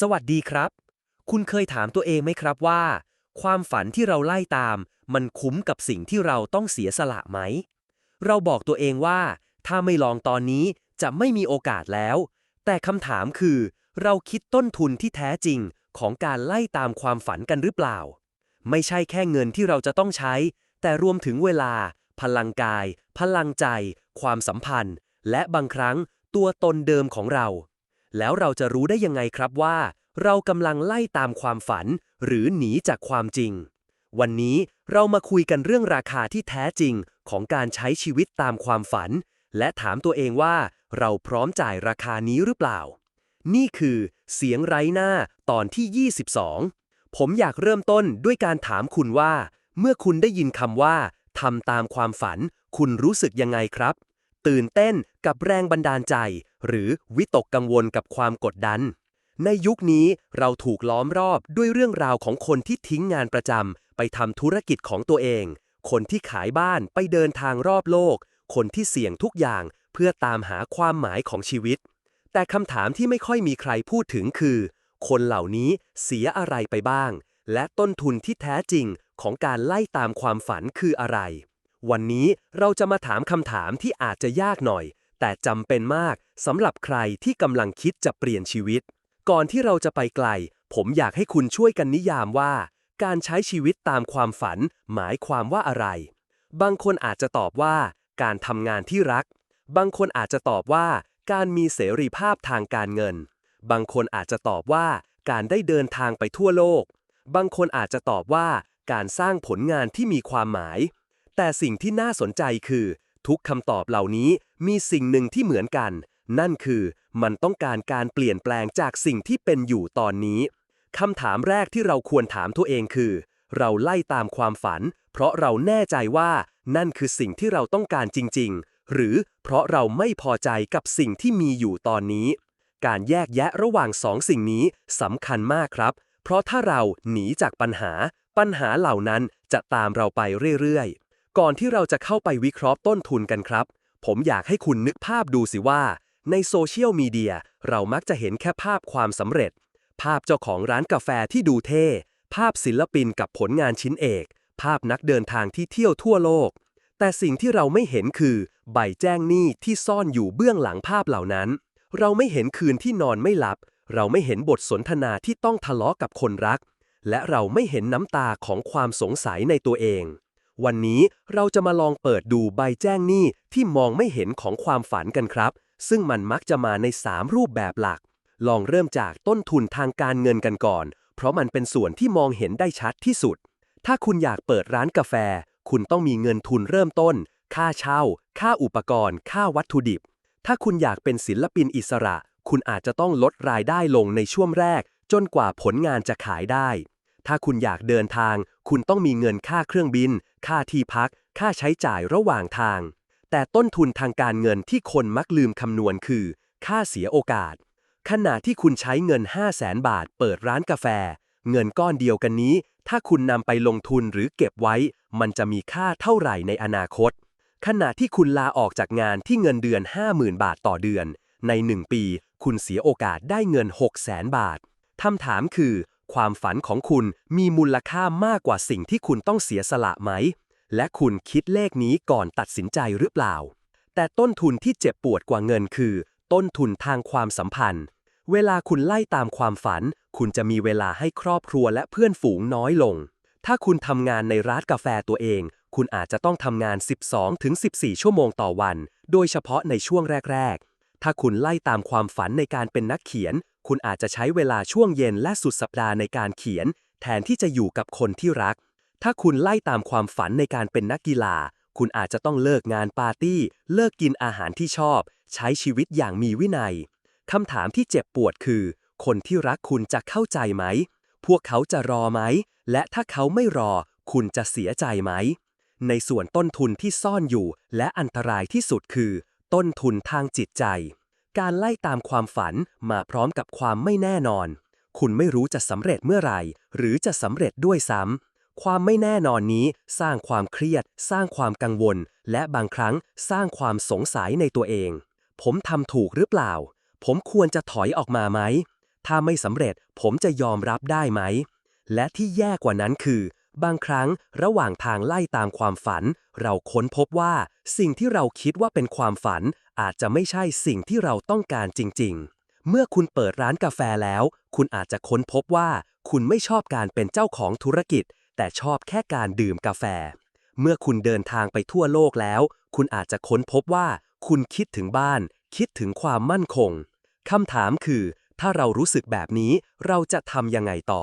สวัสดีครับ คุณเคยถามตัวเองไหมครับว่า ความฝันที่เราไล่ตาม มันคุ้มกับสิ่งที่เราต้องเสียสละไหม เราบอกตัวเองว่า ถ้าไม่ลองตอนนี้จะไม่มีโอกาสแล้ว แต่คำถามคือ เราคิดต้นทุนที่แท้จริงของการไล่ตามความฝันกันหรือเปล่า ไม่ใช่แค่เงินที่เราจะต้องใช้ แต่รวมถึงเวลา พลังกาย พลังใจ ความสัมพันธ์ และบางครั้งตัวตนเดิมของเรา แล้วเราจะรู้ได้ยังไงครับว่า เรากำลังไล่ตามความฝัน หรือหนีจากความจริง วันนี้เรามาคุยกันเรื่องราคาที่แท้จริงของการใช้ชีวิตตามความฝัน และถามตัวเองว่า เราพร้อมจ่ายราคานี้หรือเปล่า นี่คือ เสียงไร้หน้าตอนที่ 22 ผมอยากเริ่มต้นด้วยการถามคุณว่า เมื่อคุณได้ยินคำว่าทำตามความฝัน คุณรู้สึกยังไงครับ ตื่นเต้นกับแรงบันดาลใจ หรือวิตกกังวลกับความกดดัน ในยุคนี้เราถูกล้อมรอบด้วยเรื่องราวของคนที่ทิ้งงานประจำไปทำธุรกิจของตัวเอง คนที่ขายบ้านไปเดินทางรอบโลก คนที่เสี่ยงทุกอย่างเพื่อตามหาความหมายของชีวิต แต่คำถามที่ไม่ค่อยมีใครพูดถึงคือ คนเหล่านี้เสียอะไรไปบ้าง และต้นทุนที่แท้จริงของการไล่ตามความฝันคืออะไร วันนี้เราจะมาถามคำถามที่อาจจะยากหน่อย แต่จำเป็นมากสำหรับใครที่กำลังคิดจะเปลี่ยนชีวิต ก่อนที่เราจะไปไกล ผมอยากให้คุณช่วยกันนิยามว่า การใช้ชีวิตตามความฝัน หมายความว่าอะไร บางคนอาจจะตอบว่า การทำงานที่รัก บางคนอาจจะตอบว่า การมีเสรีภาพทางการเงิน บางคนอาจจะตอบว่า การได้เดินทางไปทั่วโลก บางคนอาจจะตอบว่า การสร้างผลงานที่มีความหมาย แต่สิ่งที่น่าสนใจคือ ทุกคำตอบเหล่านี้มีสิ่งหนึ่งที่เหมือนกัน นั่นคือมันต้องการการเปลี่ยนแปลงจากสิ่งที่เป็นอยู่ตอนนี้คำถามแรกที่เราควรถามตัวเองคือ เราไล่ตามความฝัน เพราะเราแน่ใจว่านั่นคือสิ่งที่เราต้องการจริง ๆ หรือเพราะเราไม่พอใจกับสิ่งที่มีอยู่ตอนนี้ การแยกแยะระหว่างสองสิ่งนี้สำคัญมากครับ เพราะถ้าเราหนีจากปัญหา ปัญหาเหล่านั้นจะตามเราไปเรื่อยๆ ก่อนที่เราจะเข้าไปวิเคราะห์ต้นทุนกันครับ ผมอยากให้คุณนึกภาพดูสิว่า ในโซเชียลมีเดียเรามักจะเห็นแค่ภาพความสำเร็จ ภาพเจ้าของร้านกาแฟที่ดูเท่ ภาพศิลปินกับผลงานชิ้นเอก ภาพนักเดินทางที่เที่ยวทั่วโลก แต่สิ่งที่เราไม่เห็นคือ ใบแจ้งหนี้ที่ซ่อนอยู่เบื้องหลังภาพเหล่านั้น เราไม่เห็นคืนที่นอนไม่หลับ เราไม่เห็นบทสนทนาที่ต้องทะเลาะกับคนรัก และเราไม่เห็นน้ำตาของความสงสัยในตัวเอง วันนี้เราจะมาลองเปิดดูใบแจ้งหนี้ที่มองไม่เห็นของความฝันกันครับ ซึ่งมันมักจะมาใน 3 รูปแบบหลัก ลองเริ่มจากต้นทุนทางการเงินกันก่อน เพราะมันเป็นส่วนที่มองเห็นได้ชัดที่สุด ถ้าคุณอยากเปิดร้านกาแฟ คุณต้องมีเงินทุนเริ่มต้น ค่าเช่า ค่าอุปกรณ์ ค่าวัตถุดิบ ถ้าคุณอยากเป็นศิลปินอิสระ คุณอาจจะต้องลดรายได้ลงในช่วงแรก จนกว่าผลงานจะขายได้ ถ้าคุณอยากเดินทาง คุณต้องมีเงินค่าเครื่องบิน ค่าที่พัก ค่าใช้จ่ายระหว่างทาง แต่ต้นทุนทางการเงินที่คนมักลืมคำนวณคือ ค่าเสียโอกาส ขณะที่คุณใช้เงิน 5 0 0แสนบาทเปิดร้านกาแฟ เงินก้อนเดียวกันนี้ ถ้าคุณนำไปลงทุนหรือเก็บไว้ มันจะมีค่าเท่าไหร่ในอนาคต ขณะที่คุณลาออกจากงานที่เงินเดือน 50,000 บาทต่อเดือน ใน 1 ปี คุณเสียโอกาสได้เงิน 6 0 0แสนบาทคำถามคือ ความฝันของคุณมีมูลค่ามากกว่าสิ่งที่คุณต้องเสียสละไหม และคุณคิดเลขนี้ก่อนตัดสินใจหรือเปล่า แต่ต้นทุนที่เจ็บปวดกว่าเงินคือ ต้นทุนทางความสัมพันธ์ เวลาคุณไล่ตามความฝัน คุณจะมีเวลาให้ครอบครัวและเพื่อนฝูงน้อยลง ถ้าคุณทำงานในร้านกาแฟตัวเอง คุณอาจจะต้องทำงาน 12-14 ชั่วโมงต่อวัน โดยเฉพาะในช่วงแรก ๆ ถ้าคุณไล่ตามความฝันในการเป็นนักเขียน คุณอาจจะใช้เวลาช่วงเย็นและสุดสัปดาห์ในการเขียน แทนที่จะอยู่กับคนที่รัก ถ้าคุณไล่ตามความฝันในการเป็นนักกีฬา คุณอาจจะต้องเลิกงานปาร์ตี้ เลิกกินอาหารที่ชอบ ใช้ชีวิตอย่างมีวินัยคำถามที่เจ็บปวดคือ คนที่รักคุณจะเข้าใจไหม พวกเขาจะรอไหม และถ้าเขาไม่รอ คุณจะเสียใจไหม ในส่วนต้นทุนที่ซ่อนอยู่และอันตรายที่สุดคือ ต้นทุนทางจิตใจ การไล่ตามความฝันมาพร้อมกับความไม่แน่นอน คุณไม่รู้จะสำเร็จเมื่อไหร่ หรือจะสำเร็จด้วยซ้ำ ความไม่แน่นอนนี้สร้างความเครียด สร้างความกังวล และบางครั้งสร้างความสงสัยในตัวเอง ผมทำถูกหรือเปล่า ผมควรจะถอยออกมาไหม ถ้าไม่สำเร็จผมจะยอมรับได้ไหม และที่แย่กว่านั้นคือ บางครั้งระหว่างทางไล่ตามความฝัน เราค้นพบว่า สิ่งที่เราคิดว่าเป็นความฝัน อาจจะไม่ใช่สิ่งที่เราต้องการจริง ๆ เมื่อคุณเปิดร้านกาแฟแล้ว คุณอาจจะค้นพบว่า คุณไม่ชอบการเป็นเจ้าของธุรกิจ แต่ชอบแค่การดื่มกาแฟ เมื่อคุณเดินทางไปทั่วโลกแล้ว คุณอาจจะค้นพบว่า คุณคิดถึงบ้าน คิดถึงความมั่นคงคำถามคือ ถ้าเรารู้สึกแบบนี้เราจะทำยังไงต่อ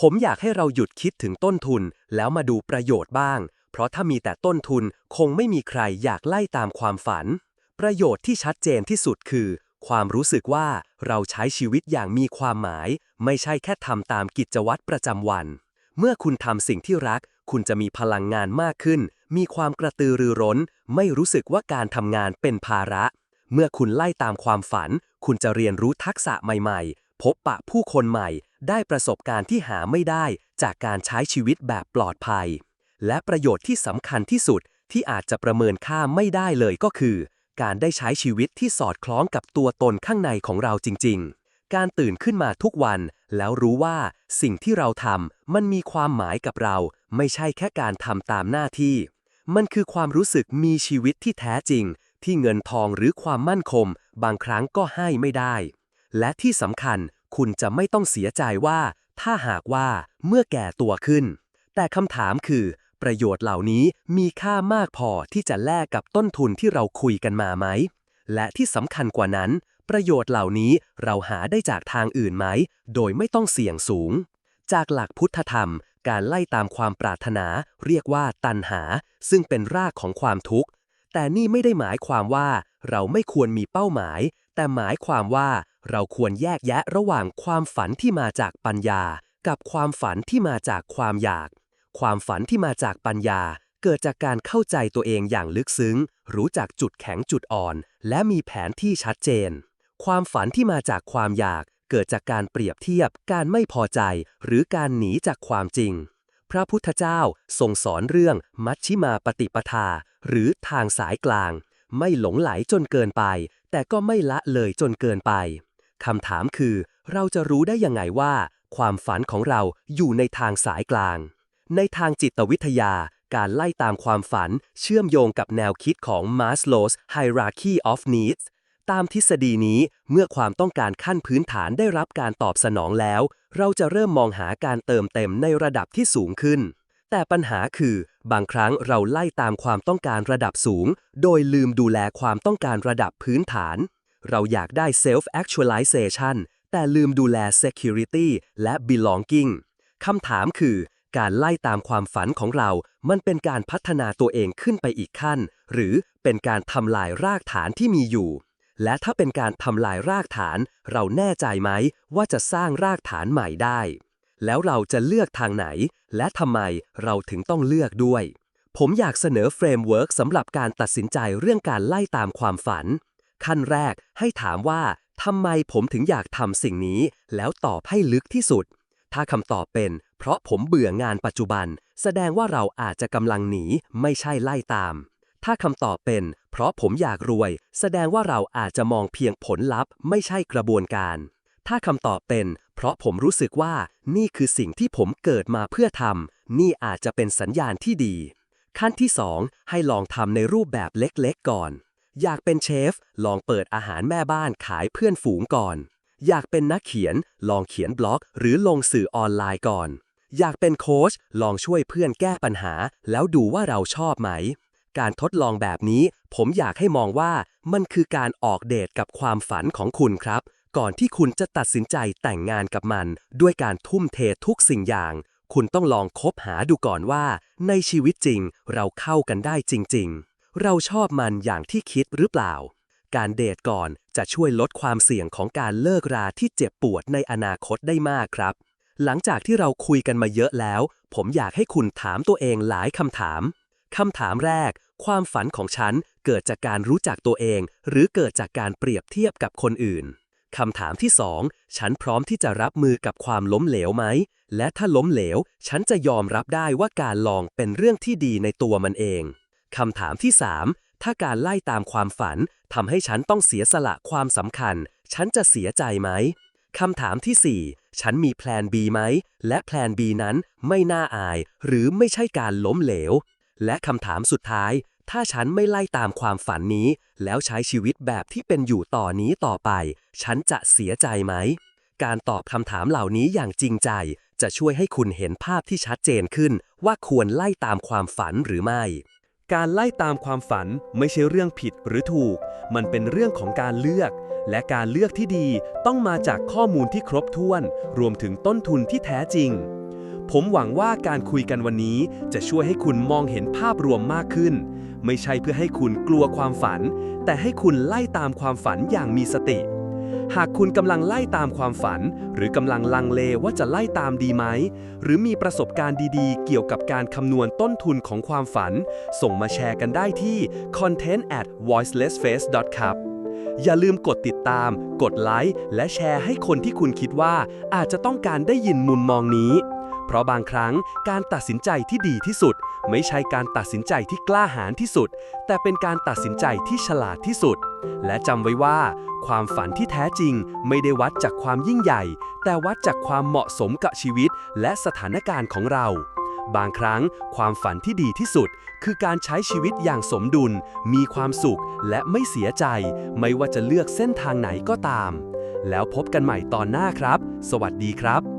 ผมอยากให้เราหยุดคิดถึงต้นทุน แล้วมาดูประโยชน์บ้าง เพราะถ้ามีแต่ต้นทุนคงไม่มีใครอยากไล่ตามความฝัน ประโยชน์ที่ชัดเจนที่สุดคือ ความรู้สึกว่าเราใช้ชีวิตอย่างมีความหมาย ไม่ใช่แค่ทำตามกิจวัตรประจำวัน เมื่อคุณทำสิ่งที่รัก คุณจะมีพลังงานมากขึ้น มีความกระตือรือร้น ไม่รู้สึกว่าการทำงานเป็นภาระ เมื่อคุณไล่ตามความฝัน คุณจะเรียนรู้ทักษะใหม่ ๆ พบปะผู้คนใหม่ได้ประสบการณ์ที่หาไม่ได้จากการใช้ชีวิตแบบปลอดภัย และประโยชน์ที่สำคัญที่สุดที่อาจจะประเมินค่าไม่ได้เลยก็คือ การได้ใช้ชีวิตที่สอดคล้องกับตัวตนข้างในของเราจริง ๆ การตื่นขึ้นมาทุกวัน แล้วรู้ว่าสิ่งที่เราทำมันมีความหมายกับเรา ไม่ใช่แค่การทำตามหน้าที่ มันคือความรู้สึกมีชีวิตที่แท้จริง ที่เงินทองหรือความมั่นคงบางครั้งก็ให้ไม่ได้ และที่สำคัญคุณจะไม่ต้องเสียใจว่า ถ้าหากว่าเมื่อแก่ตัวขึ้น แต่คำถามคือ ประโยชน์เหล่านี้มีค่ามากพอที่จะแลกกับต้นทุนที่เราคุยกันมาไหม และที่สำคัญกว่านั้น ประโยชน์เหล่านี้เราหาได้จากทางอื่นไหม โดยไม่ต้องเสี่ยงสูง จากหลักพุทธธรรม การไล่ตามความปรารถนา เรียกว่าตัณหา ซึ่งเป็นรากของความทุกข์ แต่นี่ไม่ได้หมายความว่า เราไม่ควรมีเป้าหมาย แต่หมายความว่า เราควรแยกแยะระหว่างความฝันที่มาจากปัญญา กับความฝันที่มาจากความอยาก ความฝันที่มาจากปัญญา เกิดจากการเข้าใจตัวเองอย่างลึกซึ้ง รู้จักจุดแข็งจุดอ่อน และมีแผนที่ชัดเจน ความฝันที่มาจากความอยาก เกิดจากการเปรียบเทียบ การไม่พอใจ หรือการหนีจากความจริง พระพุทธเจ้าทรงสอนเรื่องมัชชิมาปฏิปทา หรือทางสายกลาง ไม่หลงไหลจนเกินไป แต่ก็ไม่ละเลยจนเกินไป คำถามคือ เราจะรู้ได้ยังไงว่า ความฝันของเราอยู่ในทางสายกลาง ในทางจิตวิทยา การไล่ตามความฝันเชื่อมโยงกับแนวคิดของ Maslow's Hierarchy of Needs ตามทฤษฎีนี้เมื่อความต้องการขั้นพื้นฐานได้รับการตอบสนองแล้ว เราจะเริ่มมองหาการเติมเต็มในระดับที่สูงขึ้น แต่ปัญหาคือบางครั้งเราไล่ตามความต้องการระดับสูง โดยลืมดูแลความต้องการระดับพื้นฐาน เราอยากได้ self actualization แต่ลืมดูแล security และ belonging คำถามคือ การไล่ตามความฝันของเรา มันเป็นการพัฒนาตัวเองขึ้นไปอีกขั้น หรือเป็นการทำลายรากฐานที่มีอยู่ และถ้าเป็นการทำลายรากฐาน เราแน่ใจไหมว่าจะสร้างรากฐานใหม่ได้ แล้วเราจะเลือกทางไหน และทำไมเราถึงต้องเลือกด้วยผมอยากเสนอเฟรมเวิร์กสำหรับการตัดสินใจเรื่องการไล่ตามความฝัน ขั้นแรกให้ถามว่าทำไมผมถึงอยากทำสิ่งนี้ แล้วตอบให้ลึกที่สุด ถ้าคำตอบเป็น เพราะผมเบื่องานปัจจุบัน แสดงว่าเราอาจจะกำลังหนี ไม่ใช่ไล่ตาม ถ้าคำตอบเป็น เพราะผมอยากรวย แสดงว่าเราอาจจะมองเพียงผลลัพธ์ ไม่ใช่กระบวนการ ถ้าคำตอบเป็น เพราะผมรู้สึกว่า นี่คือสิ่งที่ผมเกิดมาเพื่อทำนี่อาจจะเป็นสัญญาณที่ดี ขั้นที่ 2 ให้ลองทำในรูปแบบเล็กๆก่อน อยากเป็นเชฟ ลองเปิดอาหารแม่บ้านขายเพื่อนฝูงก่อน อยากเป็นนักเขียน ลองเขียนบล็อก หรือลงสื่อออนไลน์ก่อน อยากเป็นโค้ช ลองช่วยเพื่อนแก้ปัญหา แล้วดูว่าเราชอบไหม การทดลองแบบนี้ ผมอยากให้มองว่ามันคือการออกเดทกับความฝันของคุณครับ ก่อนที่คุณจะตัดสินใจแต่งงานกับมัน ด้วยการทุ่มเททุกสิ่งอย่าง คุณต้องลองคบหาดูก่อนว่า ในชีวิตจริง เราเข้ากันได้จริง ๆ เราชอบมันอย่างที่คิดหรือเปล่า การเดทก่อนจะช่วยลดความเสี่ยงของการเลิกราที่เจ็บปวดในอนาคตได้มากครับ หลังจากที่เราคุยกันมาเยอะแล้ว ผมอยากให้คุณถามตัวเองหลายคำถามคำถามแรก ความฝันของฉันเกิดจากการรู้จักตัวเอง หรือเกิดจากการเปรียบเทียบกับคนอื่นคำถามที่สองฉันพร้อมที่จะรับมือกับความล้มเหลวไหม และถ้าล้มเหลว ฉันจะยอมรับได้ว่าการลองเป็นเรื่องที่ดีในตัวมันเอง คำถามที่สามถ้าการไล่ตามความฝันทำให้ฉันต้องเสียสละความสำคัญ ฉันจะเสียใจไหมคำถามที่ 4 ฉันมีแพลน B ไหม และแพลน B นั้นไม่น่าอาย หรือไม่ใช่การล้มเหลว และคำถามสุดท้าย ถ้าฉันไม่ไล่ตามความฝันนี้ แล้วใช้ชีวิตแบบที่เป็นอยู่ต่อนี้ต่อไป ฉันจะเสียใจไหม การตอบคำถามเหล่านี้อย่างจริงใจ จะช่วยให้คุณเห็นภาพที่ชัดเจนขึ้น ว่าควรไล่ตามความฝันหรือไม่ การไล่ตามความฝันไม่ใช่เรื่องผิดหรือถูก มันเป็นเรื่องของการเลือก และการเลือกที่ดีต้องมาจากข้อมูลที่ครบถ้วน รวมถึงต้นทุนที่แท้จริง ผมหวังว่าการคุยกันวันนี้จะช่วยให้คุณมองเห็นภาพรวมมากขึ้น ไม่ใช่เพื่อให้คุณกลัวความฝัน แต่ให้คุณไล่ตามความฝันอย่างมีสติ หากคุณกำลังไล่ตามความฝัน หรือกำลังลังเลว่าจะไล่ตามดีไหม หรือมีประสบการณ์ดีๆ เกี่ยวกับการคำนวณต้นทุนของความฝัน ส่งมาแชร์กันได้ที่ content at voicelessface com อย่าลืมกดติดตาม กดไลค์ และแชร์ให้คนที่คุณคิดว่าอาจจะต้องการได้ยินมุมมองนี้ เพราะบางครั้งการตัดสินใจที่ดีที่สุด ไม่ใช่การตัดสินใจที่กล้าหาญที่สุด แต่เป็นการตัดสินใจที่ฉลาดที่สุด และจำไว้ว่า ความฝันที่แท้จริง ไม่ได้วัดจากความยิ่งใหญ่ แต่วัดจากความเหมาะสมกับชีวิต และสถานการณ์ของเรา บางครั้งความฝันที่ดีที่สุด คือการใช้ชีวิตอย่างสมดุล มีความสุขและไม่เสียใจ ไม่ว่าจะเลือกเส้นทางไหนก็ตาม แล้วพบกันใหม่ตอนหน้าครับ สวัสดีครับ